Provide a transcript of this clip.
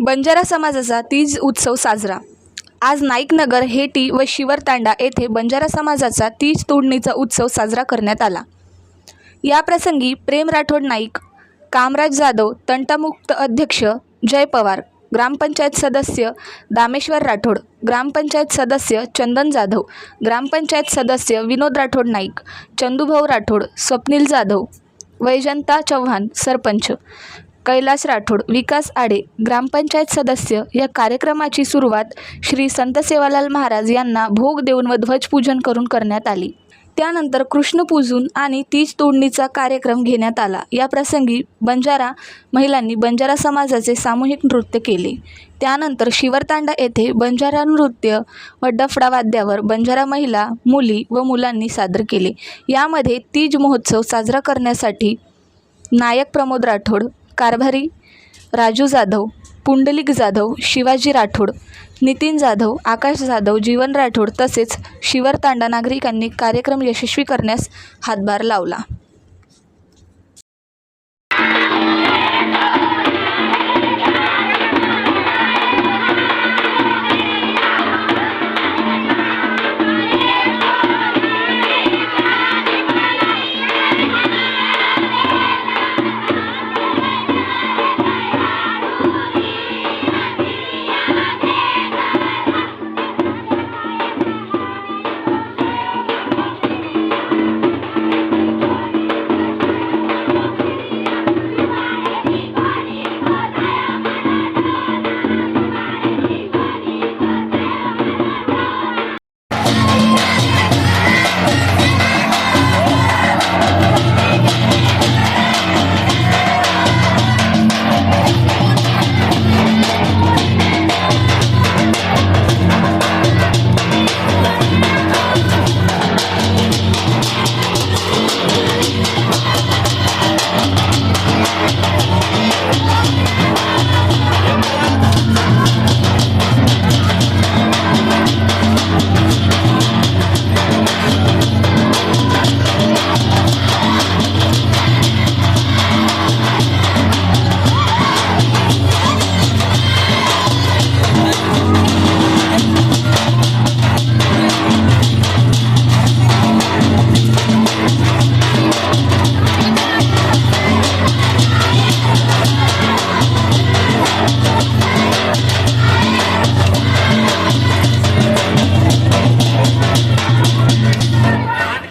बंजारा समाजाचा तीज उत्सव साजरा. आज नाईकनगर हेटी व शिवरतांडा येथे बंजारा समाजाचा तीज तोडणीचा उत्सव साजरा करण्यात आला. या प्रसंगी प्रेम राठोड नाईक कामराज जाधव तंटामुक्त अध्यक्ष जय पवार ग्रामपंचायत सदस्य दामेश्वर राठोड ग्रामपंचायत सदस्य चंदन जाधव ग्रामपंचायत सदस्य विनोद राठोड नाईक चंदूभाऊ राठोड स्वप्नील जाधव वैजंता चव्हाण सरपंच कैलास राठोड विकास आडे ग्रामपंचायत सदस्य या कार्यक्रमाची सुरुवात श्री संत सेवालाल महाराज यांना भोग देऊन व ध्वजपूजन करून करण्यात आली. त्यानंतर कृष्ण पूजून आणि तीज तोडणीचा कार्यक्रम घेण्यात आला. या प्रसंगी बंजारा महिलांनी बंजारा समाजाचे सामूहिक नृत्य केले. त्यानंतर शिवरतांडा येथे बंजारा नृत्य व डफडा वाद्यावर बंजारा महिला मुली व मुलांनी सादर केले. यामध्ये तीज महोत्सव साजरा करण्यासाठी नायक प्रमोद राठोड कारभारी राजू जाधव पुंडलिक जाधव शिवाजी राठोड नितीन जाधव आकाश जाधव जीवन राठोड तसेच शिवरतांडा नागरिकांनी कार्यक्रम यशस्वी करण्यास हातभार लावला.